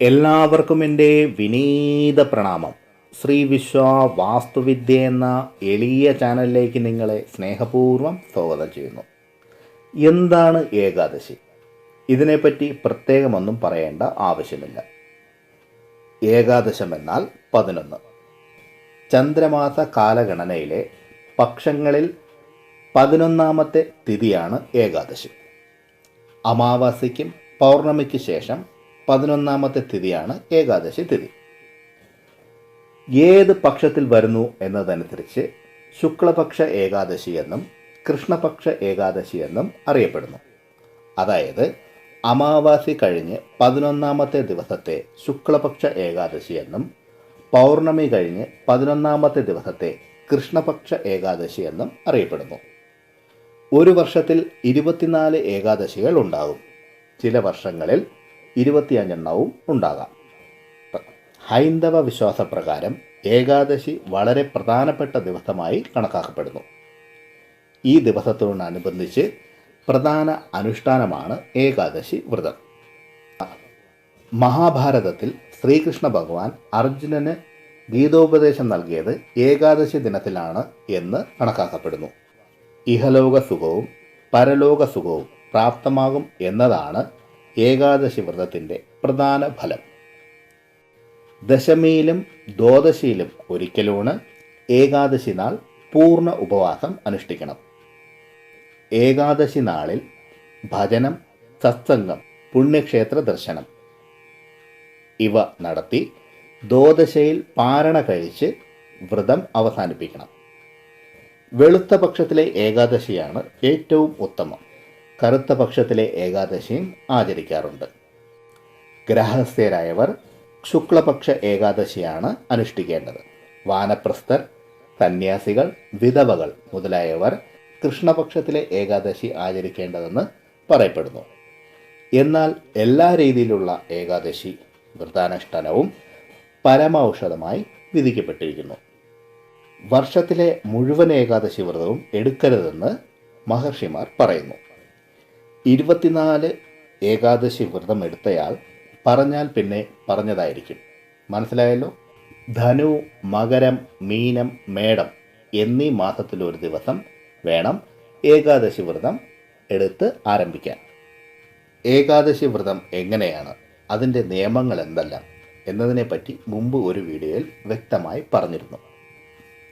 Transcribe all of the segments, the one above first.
എല്ലാവർക്കും എന്റെ വിനീത പ്രണാമം. ശ്രീ വിശ്വ വാസ്തുവിദ്യ എന്ന എളിയ ചാനലിലേക്ക് നിങ്ങളെ സ്നേഹപൂർവം സ്വാഗതം ചെയ്യുന്നു. എന്താണ് ഏകാദശി? ഇതിനെപ്പറ്റി പ്രത്യേകമൊന്നും പറയേണ്ട ആവശ്യമില്ല. ഏകാദശം എന്നാൽ പതിനൊന്ന്. ചന്ദ്രമാസ കാലഗണനയിലെ പക്ഷങ്ങളിൽ പതിനൊന്നാമത്തെ തിഥിയാണ് ഏകാദശി. അമാവാസിക്കും പൗർണമിക്ക് ശേഷം പതിനൊന്നാമത്തെ തിഥിയാണ് ഏകാദശി തിഥി. ഏത് പക്ഷത്തിൽ വരുന്നു എന്നതനുസരിച്ച് ശുക്ലപക്ഷ ഏകാദശി എന്നും കൃഷ്ണപക്ഷ ഏകാദശി എന്നും അറിയപ്പെടുന്നു. അതായത് അമാവാസി കഴിഞ്ഞ് പതിനൊന്നാമത്തെ ദിവസത്തെ ശുക്ലപക്ഷ ഏകാദശി എന്നും പൗർണമി കഴിഞ്ഞ് പതിനൊന്നാമത്തെ ദിവസത്തെ കൃഷ്ണപക്ഷ ഏകാദശി എന്നും അറിയപ്പെടുന്നു. ഒരു വർഷത്തിൽ ഇരുപത്തിനാല് ഏകാദശികൾ ഉണ്ടാകും. ചില വർഷങ്ങളിൽ ഇരുപത്തിയഞ്ചെണ്ണവും ഉണ്ടാകാം. ഹൈന്ദവ വിശ്വാസപ്രകാരം ഏകാദശി വളരെ പ്രധാനപ്പെട്ട ദിവസമായി കണക്കാക്കപ്പെടുന്നു. ഈ ദിവസത്തോടനുബന്ധിച്ച് പ്രധാന അനുഷ്ഠാനമാണ് ഏകാദശി വ്രതം. മഹാഭാരതത്തിൽ ശ്രീകൃഷ്ണ ഭഗവാൻ അർജുനന് ഗീതോപദേശം നൽകിയത് ഏകാദശി ദിനത്തിലാണ് എന്ന് കണക്കാക്കപ്പെടുന്നു. ഇഹലോക സുഖവും പരലോക സുഖവും പ്രാപ്തമാകും എന്നതാണ് ഏകാദശി വ്രതത്തിന്റെ പ്രധാന ഫലം. ദശമിയിലും ദ്വാദശിയിലും ഒരിക്കലൂണ് ഏകാദശി നാൾ പൂർണ ഉപവാസം അനുഷ്ഠിക്കണം. ഏകാദശി നാളിൽ ഭജനം സത്സംഗം പുണ്യക്ഷേത്ര ദർശനം ഇവ നടത്തി ദ്വാദശയിൽ പാരണ കഴിച്ച് വ്രതം അവസാനിപ്പിക്കണം. വെളുത്ത പക്ഷത്തിലെ ഏകാദശിയാണ് ഏറ്റവും ഉത്തമം. കറുത്ത പക്ഷത്തിലെ ഏകാദശിയും ആചരിക്കാറുണ്ട്. ഗ്രഹസ്ഥരായവർ ശുക്ലപക്ഷ ഏകാദശിയാണ് അനുഷ്ഠിക്കേണ്ടത്. വാനപ്രസ്ഥർ സന്യാസികൾ വിധവകൾ മുതലായവർ കൃഷ്ണപക്ഷത്തിലെ ഏകാദശി ആചരിക്കേണ്ടതെന്ന് പറയപ്പെടുന്നു. എന്നാൽ എല്ലാ രീതിയിലുള്ള ഏകാദശി വ്രതാനുഷ്ഠാനവും പരമൌഷധമായി വിധിക്കപ്പെട്ടിരിക്കുന്നു. വർഷത്തിലെ മുഴുവൻ ഏകാദശി വ്രതവും എടുക്കരുതെന്ന് മഹർഷിമാർ പറയുന്നു. ഇരുപത്തിനാല് ഏകാദശി വ്രതം എടുത്തയാൾ പറഞ്ഞാൽ പിന്നെ പറഞ്ഞതായിരിക്കും. മനസ്സിലായല്ലോ? ധനു മകരം മീനം മേടം എന്നീ മാസത്തിൽ ഒരു ദിവസം വേണം ഏകാദശി വ്രതം എടുത്ത് ആരംഭിക്കാൻ. ഏകാദശി വ്രതം എങ്ങനെയാണ്? അതിന്റെ നിയമങ്ങൾ എന്തെല്ലാം? എന്നതിനെപ്പറ്റി മുമ്പ് ഒരു വീഡിയോയിൽ വ്യക്തമായി പറഞ്ഞിരുന്നു.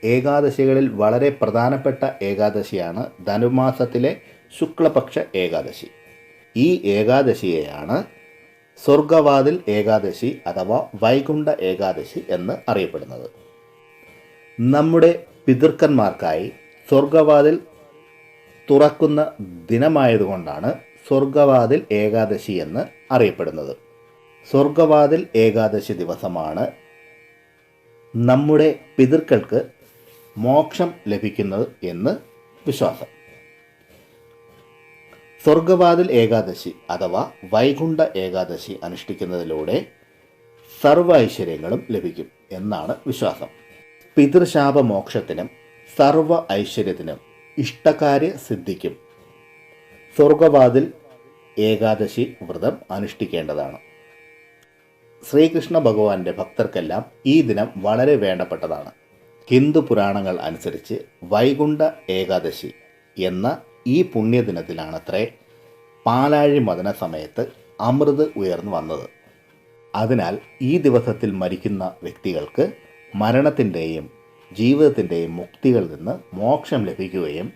ഏകാദശികളിൽ വളരെ പ്രധാനപ്പെട്ട ഏകാദശിയാണ് ധനുമാസത്തിലെ ശുക്ലപക്ഷ ഏകാദശി. ഈ ഏകാദശിയെയാണ് സ്വർഗവാതിൽ ഏകാദശി അഥവാ വൈകുണ്ഠ ഏകാദശി എന്ന് അറിയപ്പെടുന്നത്. നമ്മുടെ പിതൃക്കന്മാർക്കായി സ്വർഗവാതിൽ തുറക്കുന്ന ദിനമായതുകൊണ്ടാണ് സ്വർഗവാതിൽ ഏകാദശി എന്ന് അറിയപ്പെടുന്നത്. സ്വർഗവാതിൽ ഏകാദശി ദിവസമാണ് നമ്മുടെ പിതൃക്കൾക്ക് മോക്ഷം ലഭിക്കുന്നത് എന്ന് വിശ്വാസം. സ്വർഗവാതിൽ ഏകാദശി അഥവാ വൈകുണ്ഠ ഏകാദശി അനുഷ്ഠിക്കുന്നതിലൂടെ സർവ ഐശ്വര്യങ്ങളും ലഭിക്കും എന്നാണ് വിശ്വാസം. പിതൃശാപ മോക്ഷത്തിനും സർവ ഐശ്വര്യത്തിനും ഇഷ്ടകാര്യ സിദ്ധിക്കും സ്വർഗവാതിൽ ഏകാദശി വ്രതം അനുഷ്ഠിക്കേണ്ടതാണ്. ശ്രീകൃഷ്ണ ഭഗവാന്റെ ഭക്തർക്കെല്ലാം ഈ ദിനം വളരെ വേണ്ടപ്പെട്ടതാണ്. ഹിന്ദു പുരാണങ്ങൾ അനുസരിച്ച് വൈകുണ്ഠ ഏകാദശി എന്ന ഈ പുണ്യദിനത്തിലാണത്രേ പാലാഴി മദന സമയത്ത് അമൃത് ഉയർന്നു വന്നത്. അതിനാൽ ഈ ദിവസത്തിൽ മരിക്കുന്ന വ്യക്തികൾക്ക് മരണത്തിന്റെയും ജീവിതത്തിന്റെയും മുക്തികളിൽ നിന്ന് മോക്ഷം ലഭിക്കുകയും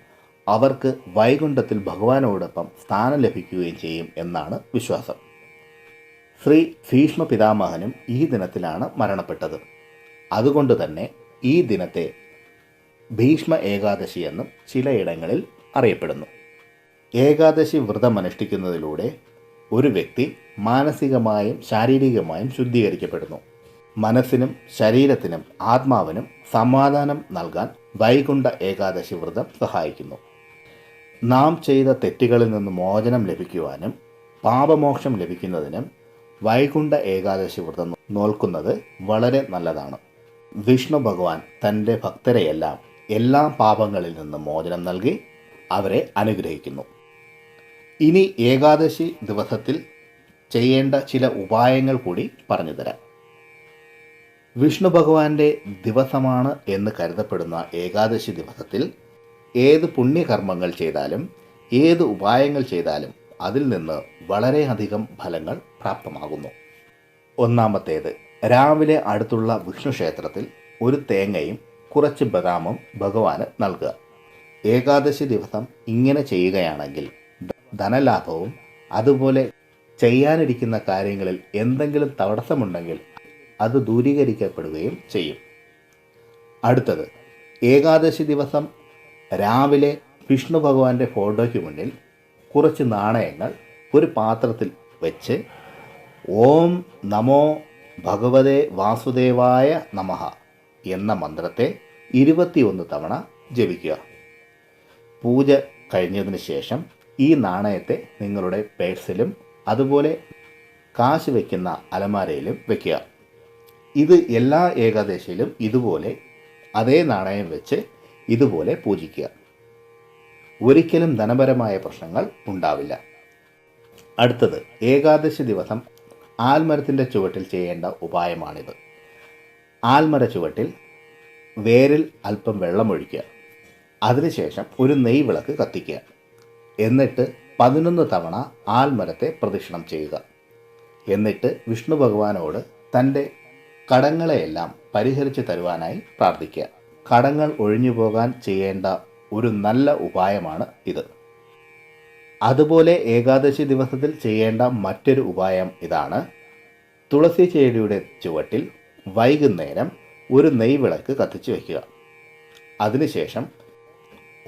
അവർക്ക് വൈകുണ്ഠത്തിൽ ഭഗവാനോടൊപ്പം സ്ഥാനം ലഭിക്കുകയും ചെയ്യും എന്നാണ് വിശ്വാസം. ശ്രീ ഭീഷ്മ പിതാമഹനും ഈ ദിനത്തിലാണ് മരണപ്പെട്ടത്. അതുകൊണ്ട് തന്നെ ഈ ദിനത്തെ ഭീഷ്മ ഏകാദശി എന്നും ചിലയിടങ്ങളിൽ അറിയപ്പെടുന്നു. ഏകാദശി വ്രതം അനുഷ്ഠിക്കുന്നതിലൂടെ ഒരു വ്യക്തി മാനസികമായും ശാരീരികമായും ശുദ്ധീകരിക്കപ്പെടുന്നു. മനസ്സിനും ശരീരത്തിനും ആത്മാവിനും സമാധാനം നൽകാൻ വൈകുണ്ഠ ഏകാദശി വ്രതം സഹായിക്കുന്നു. നാം ചെയ്ത തെറ്റുകളിൽ നിന്ന് മോചനം ലഭിക്കുവാനും പാപമോക്ഷം ലഭിക്കുന്നതിനും വൈകുണ്ഠ ഏകാദശി വ്രതം നോൽക്കുന്നത് വളരെ നല്ലതാണ്. വിഷ്ണു ഭഗവാൻ തന്റെ ഭക്തരെയെല്ലാം എല്ലാ പാപങ്ങളിൽ നിന്ന് മോചനം നൽകി അവരെ അനുഗ്രഹിക്കുന്നു. ഇനി ഏകാദശി ദിവസത്തിൽ ചെയ്യേണ്ട ചില ഉപായങ്ങൾ കൂടി പറഞ്ഞുതരാം വിഷ്ണു ഭഗവാന്റെ ദിവസമാണ് എന്ന് കരുതപ്പെടുന്ന ഏകാദശി ദിവസത്തിൽ ഏത് പുണ്യകർമ്മങ്ങൾ ചെയ്താലും ഏത് ഉപായങ്ങൾ ചെയ്താലും അതിൽ നിന്ന് വളരെയധികം ഫലങ്ങൾ പ്രാപ്തമാകുന്നു. ഒന്നാമത്തേത് രാവിലെ അടുത്തുള്ള വിഷ്ണു ക്ഷേത്രത്തിൽ ഒരു തേങ്ങയും കുറച്ച് ബദാമും ഭഗവാന് നൽകുക. ഏകാദശി ദിവസം ഇങ്ങനെ ചെയ്യുകയാണെങ്കിൽ ധനലാഭവും അതുപോലെ ചെയ്യാനിരിക്കുന്ന കാര്യങ്ങളിൽ എന്തെങ്കിലും തടസ്സമുണ്ടെങ്കിൽ അത് ദൂരീകരിക്കപ്പെടുകയും ചെയ്യും. അടുത്തത് ഏകാദശി ദിവസം രാവിലെ വിഷ്ണു ഭഗവാന്റെ ഫോട്ടോയ്ക്ക് മുന്നിൽ കുറച്ച് നാണയങ്ങൾ ഒരു പാത്രത്തിൽ വെച്ച് ഓം നമോ ഭഗവതേ വാസുദേവായ നമഃ എന്ന മന്ത്രത്തെ ഇരുപത്തിയൊന്ന് തവണ ജപിക്കുക. പൂജ കഴിഞ്ഞതിന് ശേഷം ഈ നാണയത്തെ നിങ്ങളുടെ പേഴ്സിലും അതുപോലെ കാശ് വയ്ക്കുന്ന അലമാരയിലും വയ്ക്കുക ഇത് എല്ലാ ഏകാദശിയിലും ഇതുപോലെ അതേ നാണയം വെച്ച് ഇതുപോലെ പൂജിക്കുക. ഒരിക്കലും ധനപരമായ പ്രശ്നങ്ങൾ ഉണ്ടാവില്ല. അടുത്തത് ഏകാദശി ദിവസം ആൽമരത്തിന്റെ ചുവട്ടിൽ ചെയ്യേണ്ട ഉപായമാണിത്. ആൽമര ചുവട്ടിൽ വേരിൽ അല്പം വെള്ളമൊഴിക്കുക അതിനുശേഷം ഒരു നെയ് വിളക്ക് കത്തിക്കുക. എന്നിട്ട് പതിനൊന്ന് തവണ ആൽമരത്തെ പ്രദക്ഷിണം ചെയ്യുക. എന്നിട്ട് വിഷ്ണു ഭഗവാനോട് തന്റെ കടങ്ങളെയെല്ലാം പരിഹരിച്ചു തരുവാനായി പ്രാർത്ഥിക്കുക. കടങ്ങൾ ഒഴിഞ്ഞു പോകാൻ ചെയ്യേണ്ട ഒരു നല്ല ഉപായമാണ് ഇത്. അതുപോലെ ഏകാദശി ദിവസത്തിൽ ചെയ്യേണ്ട മറ്റൊരു ഉപായം ഇതാണ്. തുളസി ചെടിയുടെ ചുവട്ടിൽ വൈകുന്നേരം ഒരു നെയ്വിളക്ക് കത്തിച്ചു വയ്ക്കുക അതിനുശേഷം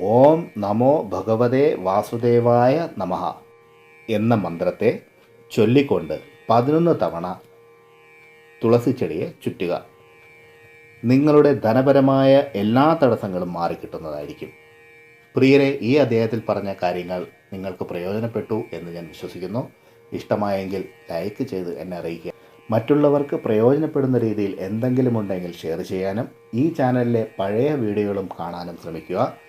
ഓം നമോ ഭഗവതേ വാസുദേവായ നമ എന്ന മന്ത്രത്തെ ചൊല്ലിക്കൊണ്ട് പതിനൊന്ന് തവണ തുളസി ചെടിയെ ചുറ്റുക. നിങ്ങളുടെ ധനപരമായ എല്ലാ തടസ്സങ്ങളും മാറിക്കിട്ടുന്നതായിരിക്കും പ്രിയരെ ഈ അദ്ദേഹത്തിൽ പറഞ്ഞ കാര്യങ്ങൾ നിങ്ങൾക്ക് പ്രയോജനപ്പെട്ടു എന്ന് ഞാൻ വിശ്വസിക്കുന്നു. ഇഷ്ടമായെങ്കിൽ ലൈക്ക് ചെയ്ത് എന്നെ അറിയിക്കുക. മറ്റുള്ളവർക്ക് പ്രയോജനപ്പെടുന്ന രീതിയിൽ എന്തെങ്കിലും ഉണ്ടെങ്കിൽ ഷെയർ ചെയ്യാനും ഈ ചാനലിലെ പഴയ വീഡിയോകളും കാണാനും ശ്രമിക്കുക.